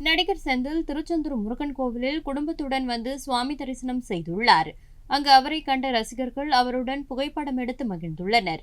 நடிகர் செந்தில் திருச்செந்தூர் முருகன் கோவிலில் குடும்பத்துடன் வந்து சுவாமி தரிசனம் செய்துள்ளார். அங்கு அவரை கண்ட ரசிகர்கள் அவருடன் புகைப்படம் எடுத்து மகிழ்ந்துள்ளனர்.